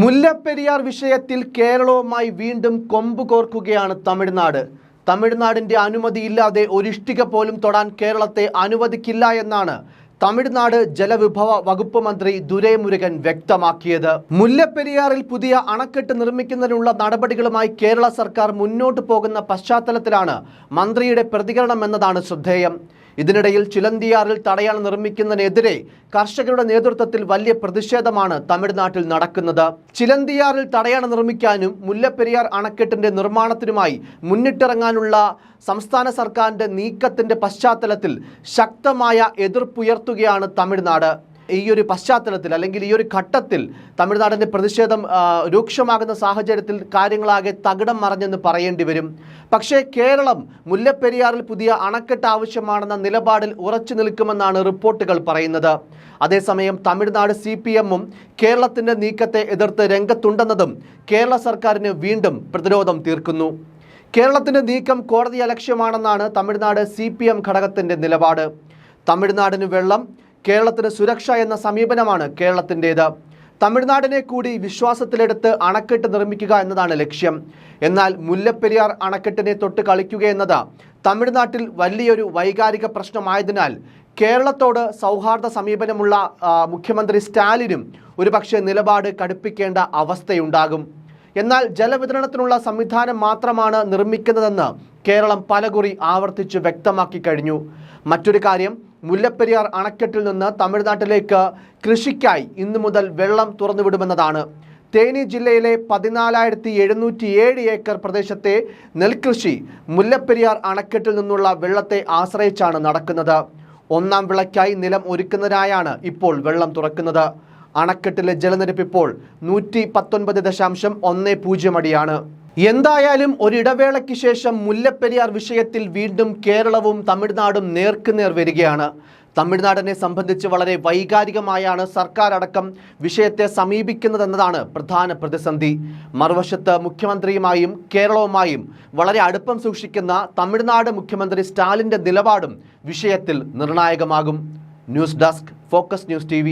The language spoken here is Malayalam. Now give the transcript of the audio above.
മുല്ലപ്പെരിയാർ വിഷയത്തിൽ കേരളവുമായി വീണ്ടും കൊമ്പ് കോർക്കുകയാണ് തമിഴ്നാട്. തമിഴ്നാടിന്റെ അനുമതിയില്ലാതെ ഒരിഷ്ടിക പോലും തൊടാൻ കേരളത്തെ അനുവദിക്കില്ല എന്നാണ് തമിഴ്നാട് ജലവിഭവ വകുപ്പ് മന്ത്രി ദുരൈമുരുകൻ വ്യക്തമാക്കിയത്. മുല്ലപ്പെരിയാറിൽ പുതിയ അണക്കെട്ട് നിർമ്മിക്കുന്നതിനുള്ള നടപടികളുമായി കേരള സർക്കാർ മുന്നോട്ട് പോകുന്ന പശ്ചാത്തലത്തിലാണ് മന്ത്രിയുടെ പ്രതികരണം എന്നതാണ് ശ്രദ്ധേയം. ഇതിനിടയിൽ ചിലന്തിയാറിൽ തടയാൻ നിർമ്മിക്കുന്നതിനെതിരെ കർഷകരുടെ നേതൃത്വത്തിൽ വലിയ പ്രതിഷേധമാണ് തമിഴ്നാട്ടിൽ നടക്കുന്നത്. ചിലന്തിയാറിൽ തടയാൻ നിർമ്മിക്കാനും മുല്ലപ്പെരിയാർ അണക്കെട്ടിന്റെ നിർമ്മാണത്തിനുമായി മുന്നിട്ടിറങ്ങാനുള്ള സംസ്ഥാന സർക്കാരിന്റെ നീക്കത്തിന്റെ പശ്ചാത്തലത്തിൽ ശക്തമായ എതിർപ്പുയർത്തുകയാണ് തമിഴ്നാട്. ഈ ഒരു പശ്ചാത്തലത്തിൽ അല്ലെങ്കിൽ ഈ ഒരു ഘട്ടത്തിൽ തമിഴ്നാടിന്റെ പ്രതിഷേധം രൂക്ഷമാകുന്ന സാഹചര്യത്തിൽ കാര്യങ്ങളാകെ തകിടം മറഞ്ഞെന്ന് പറയേണ്ടി വരും. പക്ഷേ കേരളം മുല്ലപ്പെരിയാറിൽ പുതിയ അണക്കെട്ട് ആവശ്യമാണെന്ന നിലപാടിൽ ഉറച്ചു നിൽക്കുമെന്നാണ് റിപ്പോർട്ടുകൾ പറയുന്നത്. അതേസമയം തമിഴ്നാട് സി പി എമ്മും കേരളത്തിന്റെ നീക്കത്തെ എതിർത്ത് രംഗത്തുണ്ടെന്നതും കേരള സർക്കാരിന് വീണ്ടും പ്രതിരോധം തീർക്കുന്നു. കേരളത്തിന്റെ നീക്കം കോടതി അലക്ഷ്യമാണെന്നാണ് തമിഴ്നാട് സി പി എം ഘടകത്തിന്റെ നിലപാട്. തമിഴ്നാടിന് വെള്ളം കേരളത്തിന് സുരക്ഷ എന്ന സമീപനമാണ് കേരളത്തിന്റേത്. തമിഴ്നാടിനെ കൂടി വിശ്വാസത്തിലെടുത്ത് അണക്കെട്ട് നിർമ്മിക്കുക എന്നതാണ് ലക്ഷ്യം. എന്നാൽ മുല്ലപ്പെരിയാർ അണക്കെട്ടിനെ തൊട്ട് കളിക്കുക എന്നത് തമിഴ്നാട്ടിൽ വലിയൊരു വൈകാരിക പ്രശ്നമായതിനാൽ കേരളത്തോട് സൗഹാർദ്ദ സമീപനമുള്ള മുഖ്യമന്ത്രി സ്റ്റാലിനും ഒരുപക്ഷെ നിലപാട് കടുപ്പിക്കേണ്ട അവസ്ഥയുണ്ടാകും. എന്നാൽ ജലവിതരണത്തിനുള്ള സംവിധാനം മാത്രമാണ് നിർമ്മിക്കുന്നതെന്ന് കേരളം പലകുറി ആവർത്തിച്ച് വ്യക്തമാക്കി കഴിഞ്ഞു. മറ്റൊരു കാര്യം മുല്ലപ്പെരിയാർ അണക്കെട്ടിൽ നിന്ന് തമിഴ്നാട്ടിലേക്ക് കൃഷിക്കായി ഇന്നു മുതൽ വെള്ളം തുറന്നുവിടുമെന്നതാണ്. തേനി ജില്ലയിലെ പതിനാലായിരത്തി എഴുന്നൂറ്റി ഏഴ് ഏക്കർ പ്രദേശത്തെ നെൽകൃഷി മുല്ലപ്പെരിയാർ അണക്കെട്ടിൽ നിന്നുള്ള വെള്ളത്തെ ആശ്രയിച്ചാണ് നടക്കുന്നത്. ഒന്നാം വിളയ്ക്കായി നിലം ഒരുക്കുന്നതിനായാണ് ഇപ്പോൾ വെള്ളം തുറക്കുന്നത്. അണക്കെട്ടിലെ ജലനിരപ്പ് ഇപ്പോൾ നൂറ്റി പത്തൊൻപത് ദശാംശം ഒന്ന് പൂജ്യം അടിയാണ്. എന്തായാലും ഒരിടവേളയ്ക്ക് ശേഷം മുല്ലപ്പെരിയാർ വിഷയത്തിൽ വീണ്ടും കേരളവും തമിഴ്നാടും നേർക്കുനേർ വരികയാണ്. തമിഴ്നാടിനെ സംബന്ധിച്ച് വളരെ വൈകാരികമായാണ് സർക്കാർ അടക്കം വിഷയത്തെ സമീപിക്കുന്നതെന്നതാണ് പ്രധാന പ്രതിസന്ധി. മറുവശത്ത് മുഖ്യമന്ത്രിയുമായും കേരളവുമായും വളരെ അടുപ്പം സൂക്ഷിക്കുന്ന തമിഴ്നാട് മുഖ്യമന്ത്രി സ്റ്റാലിന്റെ നിലപാടും വിഷയത്തിൽ നിർണായകമാകും. News desk focus news T